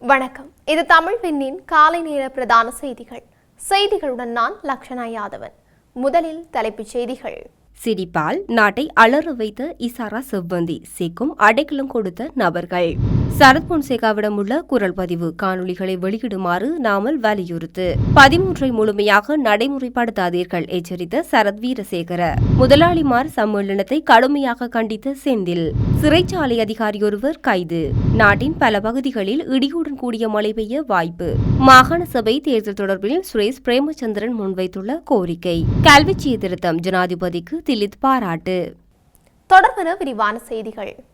வணக்கம். இது தமிழ் விண்ணின் காலை நேர பிரதான செய்திகள். செய்திகளுடன் நான் லக்ஷனா யாதவன். முதலில் தலைப்புச் செய்திகள். சிரிப்பால் நாட்டை அலற வைத்த இசாரா செவ்வந்தி சிக்கும் அடைக்கலம் கொடுத்த நபர்கள். சரத் பொன்சேகாவிடம் உள்ள குரல் பதிவு. காணொளிகளை வெளியிடுமாறு நாமல் வலியுறுத்து. பதிமூன்றை முழுமையாக நடைமுறைப்படுத்தாதீர்கள் எச்சரித்த சரத் வீரசேகர. முதலாளிமார் சம்மேளனத்தை கடுமையாக கண்டித்த செந்தில். சிறைச்சாலை அதிகாரியொருவர் கைது. நாட்டின் பல பகுதிகளில் இடியுடன் கூடிய மழை பெய்ய வாய்ப்பு. மாகாண சபை தேர்தல் தொடர்பில் சுரேஷ் பிரேமச்சந்திரன் முன்வைத்துள்ள கோரிக்கை. கல்வி சீர்திருத்தம் ஜனாதிபதிக்கு திலித் பாராட்டு. தொடர்பென விரிவான செய்திகள்.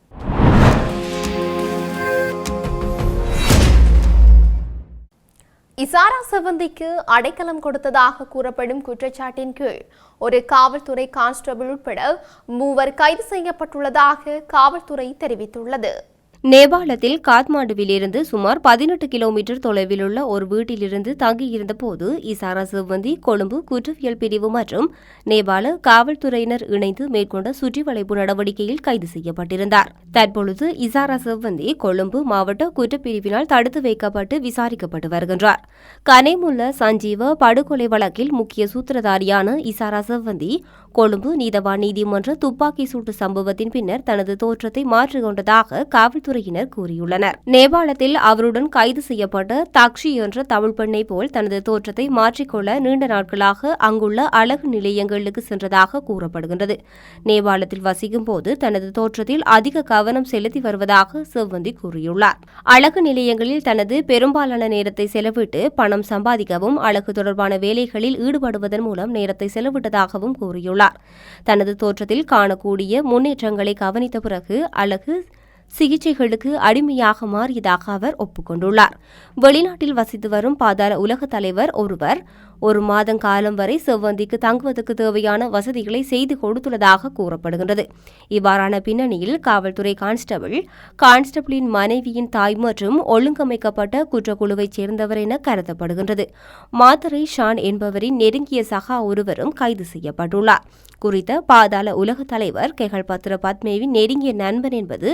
இசாரா செவந்திக்கு அடைக்கலம் கொடுத்ததாக கூறப்படும் குற்றச்சாட்டின் கீழ் ஒரு காவல்துறை கான்ஸ்டபிள் உட்பட மூவர் கைது செய்யப்பட்டுள்ளதாக காவல்துறை தெரிவித்துள்ளது. நேபாளத்தில் காத்மாண்டுவிலிருந்து சுமார் பதினெட்டு கிலோமீட்டர் தொலைவில் உள்ள ஒரு வீட்டிலிருந்து தங்கியிருந்தபோது இசாரா சிவந்தி கொழும்பு குற்றவியல் பிரிவு மற்றும் நேபாள காவல்துறையினர் இணைந்து மேற்கொண்ட சுற்றிவளைப்பு நடவடிக்கையில் கைது செய்யப்பட்டிருந்தார். தற்பொழுது இசாரா சிவந்தி கொழும்பு மாவட்ட குற்றப்பிரிவினால் தடுத்து வைக்கப்பட்டு விசாரிக்கப்பட்டு வருகின்றார். கனேமுல்ல சஞ்சீவ படுகொலை வழக்கில் முக்கிய சூத்திரதாரியான இசாரா சிவந்தி கொழும்பு நீதவான் நீதிமன்ற துப்பாக்கி சூட்டு சம்பவத்தின் பின்னர் தனது தோற்றத்தை மாற்றிக்கொண்டதாக காவல்துறையினர் கூறியுள்ளனர். நேபாளத்தில் அவருடன் கைது செய்யப்பட்ட தாக்ஷி என்ற தமிழ் பெண்ணை போல் தனது தோற்றத்தை மாற்றிக்கொள்ள நீண்ட நாட்களாக அங்குள்ள அழகு நிலையங்களுக்கு சென்றதாக கூறப்படுகின்றது. நேபாளத்தில் வசிக்கும் போது தனது தோற்றத்தில் அதிக கவனம் செலுத்தி வருவதாக செவ்வந்தி கூறியுள்ளார். அழகு நிலையங்களில் தனது பெரும்பாலான நேரத்தை செலவிட்டு பணம் சம்பாதிக்கவும் அழகு தொடர்பான வேலைகளில் ஈடுபடுவதன் மூலம் நேரத்தை செலவிட்டதாகவும் கூறியுள்ளார். தனது தோற்றத்தில் காணக்கூடிய முன்னேற்றங்களை கவனித்த பிறகு அழகு சிகிச்சைகளுக்கு அடிமையாக மாறியதாக அவர் ஒப்புக்கொண்டுள்ளார். வெளிநாட்டில் வசித்து வரும் பாதாள உலக தலைவர் ஒருவர் ஒரு மாதம் காலம் வரை செவ்வந்திக்கு தங்குவதற்கு தேவையான வசதிகளை செய்து கொடுத்துள்ளதாக கூறப்படுகின்றது. இவ்வாறான பின்னணியில் காவல்துறை கான்ஸ்டபிள் கான்ஸ்டபிளின் மனைவியின் தாய் மற்றும் ஒழுங்கமைக்கப்பட்ட குற்றக்குழுவைச் சேர்ந்தவர் என கருதப்படுகின்றது. மாத்தரை ஷான் என்பவரின் நெருங்கிய சகா ஒருவரும் கைது செய்யப்பட்டுள்ளார். குறித்த பாதாள உலக தலைவர் கெகல் பத்ர பத்மேவின் நெருங்கிய நண்பன் என்பது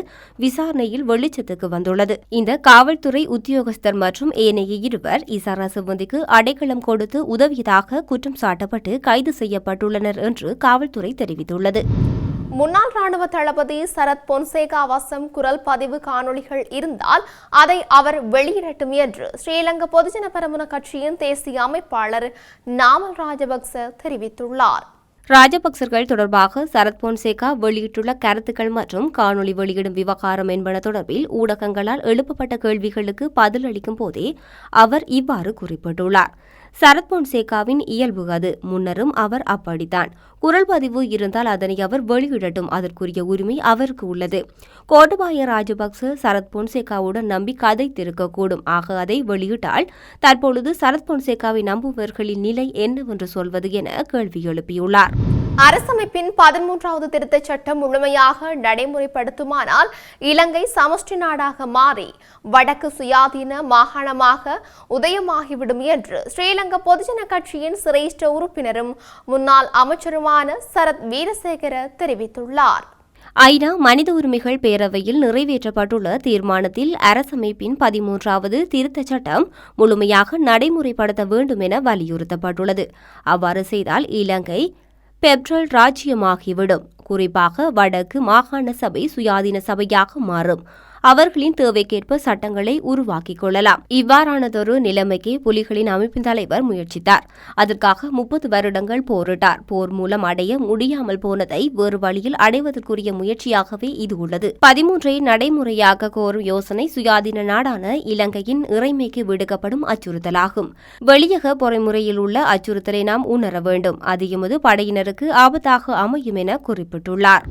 விசாரணையில் வெளிச்சத்துக்கு வந்துள்ளது. இந்த காவல்துறை உத்தியோகஸ்தர் மற்றும் ஏனைய இருவர் இசாரா சிவந்திக்கு அடைக்கலம் கொடுத்து உதவியதாக குற்றம் சாட்டப்பட்டு கைது செய்யப்பட்டுள்ளனர் என்று காவல்துறை தெரிவித்துள்ளது. முன்னாள் ராணுவ தளபதி சரத் பொன்சேகா வசம் குரல் பதிவு காணொளிகள் இருந்தால் அதை அவர் வெளியிடட்டும் என்று ஸ்ரீலங்கா பொதுஜன பெரமுன கட்சியின் தேசிய அமைப்பாளர் நாமல் ராஜபக்ச தெரிவித்துள்ளார். ராஜபக்சர்கள் தொடர்பாக சரத் பொன்சேகா வெளியிட்டுள்ள கருத்துக்கள் மற்றும் காணொலி வெளியிடும் விவகாரம் என்பன தொடர்பில் ஊடகங்களால் எழுப்பப்பட்ட கேள்விகளுக்கு பதிலளிக்கும் போதே அவர் இவ்வாறு குறிப்பிட்டுள்ளார். சரத் பொன்சேகாவின் இயல்பு அது. முன்னரும் அவர் அப்படித்தான். குரல் பதிவு இருந்தால் அதனை அவர் வெளியிடட்டும். அதற்குரிய உரிமை அவருக்கு உள்ளது. கோட்டபாய ராஜபக்ச சரத் பொன்சேகாவுடன் நம்பி கதை திருக்கக்கூடும். ஆக அதை வெளியிட்டால் தற்பொழுது சரத் பொன்சேகாவை நம்புபவர்களின் நிலை என்னவென்று சொல்வது என கேள்வி எழுப்பியுள்ளார். அரசமைப்பின் பதிமூன்றாவது திருத்தச் சட்டம் முழுமையாக நடைமுறைப்படுத்துமானால் இலங்கை சமஷ்டி நாடாக மாறி வடக்கு சுயாதீன மாகாணமாக உதயமாகிவிடும் என்று ஸ்ரீலங்கா பொதுஜன கட்சியின் சிரேஷ்ட உறுப்பினரும் முன்னாள் அமைச்சருமான சரத் வீரசேகர தெரிவித்துள்ளார். ஐநா மனித உரிமைகள் பேரவையில் நிறைவேற்றப்பட்டுள்ள தீர்மானத்தில் அரசமைப்பின் பதிமூன்றாவது திருத்தச் சட்டம் முழுமையாக நடைமுறைப்படுத்த வேண்டும் என வலியுறுத்தப்பட்டுள்ளது. அவ்வாறு செய்தால் இலங்கை பெப்ரல் ராஜ்யமாகிவிடும். குறிப்பாக வடக்கு மாகாண சபை சுயாதீன சபையாக மாறும். அவர்களின் தேவைக்கேற்ப சட்டங்களை உருவாக்கிக் கொள்ளலாம். இவ்வாறானதொரு நிலைமைக்கு புலிகளின் அமைப்பின் தலைவர் முயற்சித்தார். அதற்காக முப்பது வருடங்கள் போரிட்டார். போர் மூலம் அடைய முடியாமல் போனதை வேறு வழியில் அடைவதற்குரிய முயற்சியாகவே இது உள்ளது. பதிமூன்றை நடைமுறையாக கோரும் யோசனை சுயாதீன நாடான இலங்கையின் இறைமைக்கு விடுக்கப்படும் அச்சுறுத்தலாகும். வெளியக பொறைமுறையில் உள்ள அச்சுறுத்தலை நாம் உணர வேண்டும். அது எமது படையினருக்கு ஆபத்தாக அமையும் என குறிப்பிட்டுள்ளார்.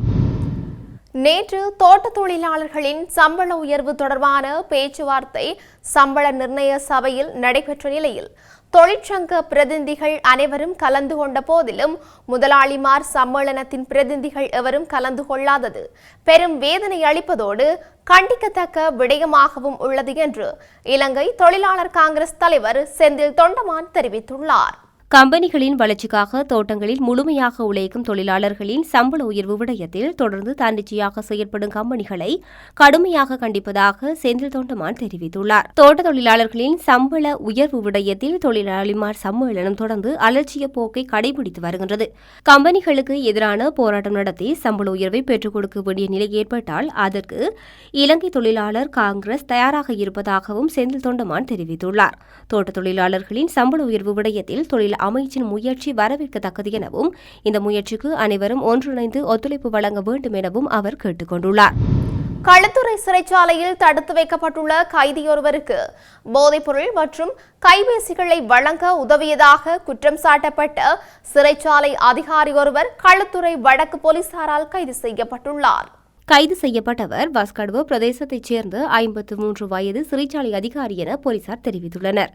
நேற்று தோட்ட தொழிலாளர்களின் சம்பள உயர்வு தொடர்பான பேச்சுவார்த்தை சம்பள நிர்ணய சபையில் நடைபெற்ற நிலையில் தொழிற்சங்க பிரதிநிதிகள் அனைவரும் கலந்து கொண்ட போதிலும் முதலாளிமார் சம்மேளனத்தின் பிரதிநிதிகள் எவரும் கலந்து கொள்ளாதது பெரும் வேதனை அளிப்பதோடு கண்டிக்கத்தக்க விடயமாகவும் உள்ளது என்று இலங்கை தொழிலாளர் காங்கிரஸ் தலைவர் செந்தில் தொண்டமான் தெரிவித்துள்ளார். கம்பெனிகளின் வளர்ச்சிக்காக தோட்டங்களில் முழுமையாக உழைக்கும் தொழிலாளர்களின் சம்பள உயர்வு விடயத்தில் தொடர்ந்து தன்னிச்சையாக செயற்படும் கம்பெனிகளை கடுமையாக கண்டிப்பதாக செந்தில் தொண்டமான் தெரிவித்துள்ளார். தோட்ட தொழிலாளர்களின் சம்பள உயர்வு விடயத்தில் தொழிலாளிமார் சம்மேளனம் தொடர்ந்து அலட்சிய போக்கை கடைபிடித்து வருகின்றது. கம்பெனிகளுக்கு எதிரான போராட்டம் நடத்தி சம்பள உயர்வை பெற்றுக் கொடுக்க வேண்டிய நிலை ஏற்பட்டால் அதற்கு இலங்கை தொழிலாளர் காங்கிரஸ் தயாராக இருப்பதாகவும் செந்தில் தொண்டமான் தெரிவித்துள்ளார். தோட்ட தொழிலாளர்களின் சம்பள உயர்வு விடயத்தில் தொழில் அமைச்சின் முயற்சி வரவேற்கத்தக்கது எனவும் இந்த முயற்சிக்கு அனைவரும் ஒன்றிணைந்து ஒத்துழைப்பு வழங்க வேண்டும் எனவும் அவர் கேட்டுக் கொண்டுள்ளார் களுத்துறை சிறைச்சாலையில் தடுத்து வைக்கப்பட்டுள்ள கைதியொருவருக்கு போதைப்பொருள் மற்றும் கைபேசிகளை வழங்க உதவியதாக குற்றம் சாட்டப்பட்ட சிறைச்சாலை அதிகாரி ஒருவர் களுத்துறை வடக்கு போலீசாரால் கைது செய்யப்பட்டுள்ளார். கைது செய்யப்பட்டவர் வாஸ்கடுவோ பிரதேசத்தைச் சேர்ந்த ஐம்பத்து மூன்று வயது சிறைச்சாலை அதிகாரி என போலீசார் தெரிவித்துள்ளனர்.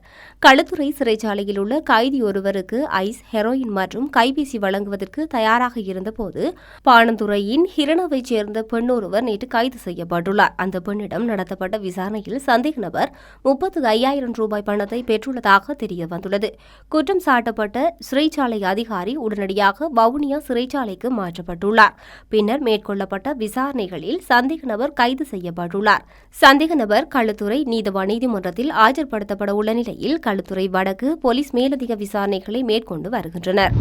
களுத்துறை சிறைச்சாலையில் உள்ள கைதி ஒருவருக்கு ஐஸ் ஹெரோயின் மற்றும் கைபேசி வழங்குவதற்கு தயாராக இருந்தபோது பாணந்துறையின் ஹிரணவைச் சேர்ந்த பெண் ஒருவர் நேற்று கைது செய்யப்பட்டுள்ளார். அந்த பெண்ணிடம் நடத்தப்பட்ட விசாரணையில் சந்தேக நபர் முப்பத்து ஐயாயிரம் ரூபாய் பணத்தை பெற்றுள்ளதாக தெரிய வந்துள்ளது. குற்றம் சாட்டப்பட்ட சிறைச்சாலை அதிகாரி உடனடியாக வவுனியா சிறைச்சாலைக்கு மாற்றப்பட்டுள்ளார். பின்னர் மேற்கொள்ளப்பட்ட விசாரணை விசாரணைகளில் சந்தேக நபர் கைது செய்யப்பட்டுள்ளார். சந்தேக நபர் களுத்துறை நீதவா நீதிமன்றத்தில் ஆஜர்படுத்தப்பட உள்ள நிலையில் களுத்துறை வடக்கு போலீஸ் மேலதிக விசாரணைகளை மேற்கொண்டு வருகின்றனர்.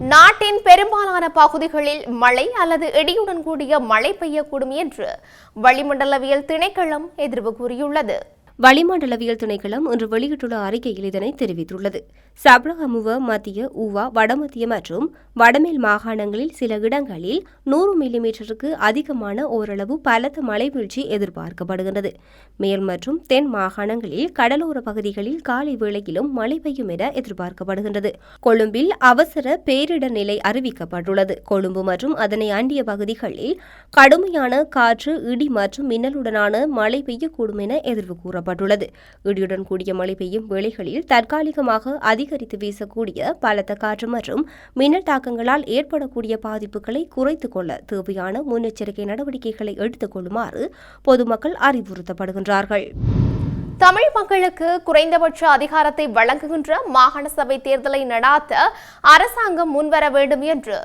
நாட்டின் பெரும்பாலான பகுதிகளில் மழை அல்லது இடியுடன் கூடிய மழை பெய்யக்கூடும் என்று வளிமண்டலவியல் திணைக்களம் எதிர்வு கூறியுள்ளது. வளிமண்டலவியல் திணைக்களம் இன்று வெளியிட்டுள்ள அறிக்கையில் இதனை தெரிவித்துள்ளது. சப்ரகமுவ மத்திய ஊவா வடமத்திய மற்றும் வடமேல் மாகாணங்களில் சில இடங்களில் நூறு மில்லிமீட்டருக்கு அதிகமான ஓரளவு பலத்த மழைவீழ்ச்சி எதிர்பார்க்கப்படுகிறது மேல் மற்றும் தென் மாகாணங்களில் கடலோர பகுதிகளில் காலை வேளையிலும் மழை பெய்யும் என எதிர்பார்க்கப்படுகின்றது. கொழும்பில் அவசர பேரிடர் நிலை அறிவிக்கப்பட்டுள்ளது. கொழும்பு மற்றும் அதனை அண்டிய பகுதிகளில் கடுமையான காற்று இடி மற்றும் மின்னலுடனான மழை பெய்யக்கூடும் என எதிர்வு கூறப்பட்டுள்ளது இடியுடன் கூடிய மழை பெய்யும் வேளைகளில் தற்காலிகமாக அதிகரித்து வீசக்கூடிய பலத்த காற்று மற்றும் மின்னல் தாக்கங்களால் ஏற்படக்கூடிய பாதிப்புகளை குறைத்துக் கொள்ள தேவையான முன்னெச்சரிக்கை நடவடிக்கைகளை எடுத்துக் கொள்ளுமாறு பொதுமக்கள் அறிவுறுத்தப்படுகின்றார்கள். தமிழ் மக்களுக்கு குறைந்தபட்ச அதிகாரத்தை வழங்குகின்ற மாகாண சபை தேர்தலை நடாத்த அரசாங்கம் முன்வர வேண்டும் என்று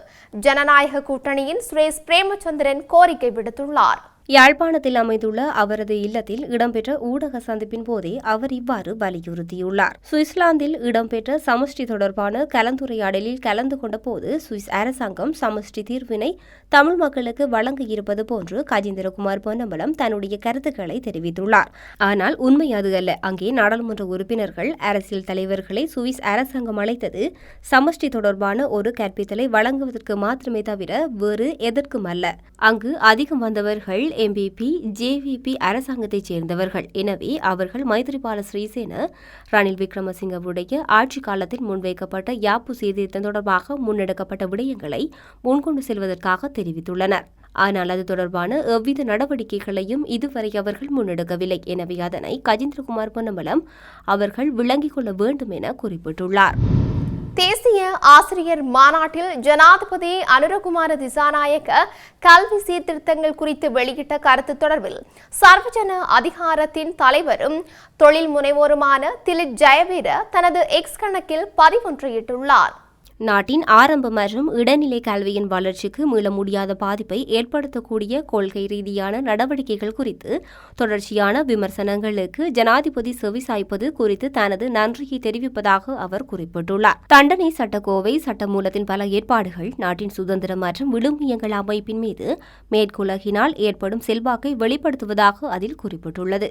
ஜனநாயக கூட்டணியின் சுரேஷ் பிரேமச்சந்திரன் கோரிக்கை விடுத்துள்ளார். யாழ்ப்பாணத்தில் அமைந்துள்ள அவரது இல்லத்தில் இடம்பெற்ற ஊடக சந்திப்பின் போதே அவர் இவ்வாறு வலியுறுத்தியுள்ளார். சுவிட்சர்லாந்தில் இடம்பெற்ற சமஷ்டி தொடர்பான கலந்துரையாடலில் கலந்து கொண்ட போது சுவிஸ் அரசாங்கம் சமஷ்டி தீர்வினை தமிழ் மக்களுக்கு வழங்க இருப்பது போன்று கஜேந்திரகுமார் பொன்னம்பலம் தன்னுடைய கருத்துக்களை தெரிவித்துள்ளார். ஆனால் உண்மை அது அல்ல. அங்கே நாடாளுமன்ற உறுப்பினர்கள் அரசியல் தலைவர்களை சுவிஸ் அரசாங்கம் அழைத்தது சமஷ்டி தொடர்பான ஒரு கற்பித்தலை வழங்குவதற்கு மாத்திரமே தவிர வேறு எதற்கும் அல்ல. அங்கு அதிகம் வந்தவர்கள் எம்பிபி ஜேவிபி அரசாங்கத்தைச் சேர்ந்தவர்கள். எனவே அவர்கள் மைத்திரிபால ஸ்ரீசேன ரணில் விக்ரமசிங்கவுடைய ஆட்சி காலத்தில் முன்வைக்கப்பட்ட யாப்பு சீர்திருத்தம் தொடர்பாக முன்னெடுக்கப்பட்ட விடயங்களை முன்கொண்டு செல்வதற்காக தெரிவித்துள்ளனர். ஆனால் அது தொடர்பான எவ்வித நடவடிக்கைகளையும் இதுவரை அவர்கள் முன்னெடுக்கவில்லை. எனவே அதனை கஜேந்திரகுமார் பொன்னம்பலம் அவர்கள் விளங்கிக் கொள்ள வேண்டும் என குறிப்பிட்டுள்ளார். தேசிய ஆசிரியர் மாநாட்டில் ஜனாதிபதி அனுரகுமார திசாநாயக்க கல்வி சீர்திருத்தங்கள் குறித்து வெளியிட்ட கருத்து தொடர்பில் சர்வஜன அதிகாரத்தின் தலைவரும் தொழில் முனைவோருமான திலித் ஜெயவீர தனது எக்ஸ் கணக்கில் பதிவொன்றையிட்டுள்ளார். நாட்டின் ஆரம்ப மற்றும் இடைநிலை கல்வியின் வளர்ச்சிக்கு மீள முடியாத பாதிப்பை ஏற்படுத்தக்கூடிய கொள்கை ரீதியான நடவடிக்கைகள் குறித்து தொடர்ச்சியான விமர்சனங்களுக்கு ஜனாதிபதி செவிசாய்ப்பது குறித்து தனது நன்றியை தெரிவிப்பதாக அவர் குறிப்பிட்டுள்ளார். தண்டனை சட்டக்கோவை சட்டமூலத்தின் பல ஏற்பாடுகள் நாட்டின் சுதந்திரம் மற்றும் விழுமியங்கள் அமைப்பின் மீது மேற்குலகினால் ஏற்படும் செல்வாக்கை வெளிப்படுத்துவதாக அதில் குறிப்பிட்டுள்ளது.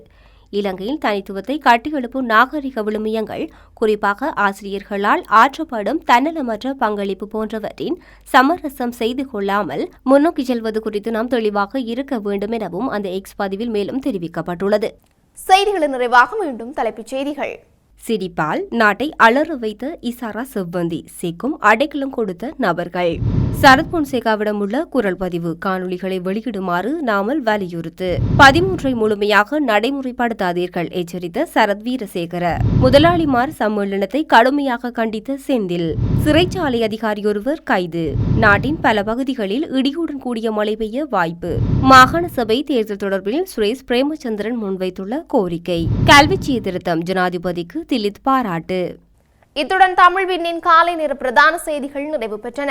இலங்கையில் தனித்துவத்தை கட்டியெழுப்பும் நாகரிக விழுமியங்கள் குறிப்பாக ஆசிரியர்களால் ஆற்றப்படும் தன்னலமற்ற பங்களிப்பு போன்றவற்றின் சமரசம் செய்து கொள்ளாமல் முன்னோக்கி செல்வது குறித்து நாம் தெளிவாக இருக்க வேண்டும் எனவும் அந்த எக்ஸ் பதிவில் மேலும் தெரிவிக்கப்பட்டுள்ளது. செய்திகளின் நிறைவாக மீண்டும் தலைப்புச் செய்திகள். சிரிப்பால் நாட்டை அலற வைத்த இசாரா செவ்வந்தி சிக்கும் அடைக்கலம் கொடுத்த நபர்கள். சரத் பொன்சேகாவிடம் உள்ள குரல் பதிவு. காணொளிகளை வெளியிடுமாறு நாமல் வலியுறுத்து. பதிமூன்றை முழுமையாக நடைமுறைப்படுத்தாதீர்கள் எச்சரித்த சரத் வீரசேகர. முதலாளிமார் சம்மேளனத்தை கடுமையாக கண்டித்த செந்தில். சிறைச்சாலை அதிகாரியொருவர் கைது. நாட்டின் பல பகுதிகளில் இடியுடன் கூடிய மழை பெய்ய வாய்ப்பு. மாகாண சபை தேர்தல் தொடர்பில் சுரேஷ் பிரேமச்சந்திரன் முன்வைத்துள்ள கோரிக்கை. கல்வி சீர்திருத்தம் ஜனாதிபதிக்கு திலித் பாராட்டு. இத்துடன் தமிழ் விண்ணின் காலை நேர பிரதான செய்திகள் நிறைவு பெற்றன.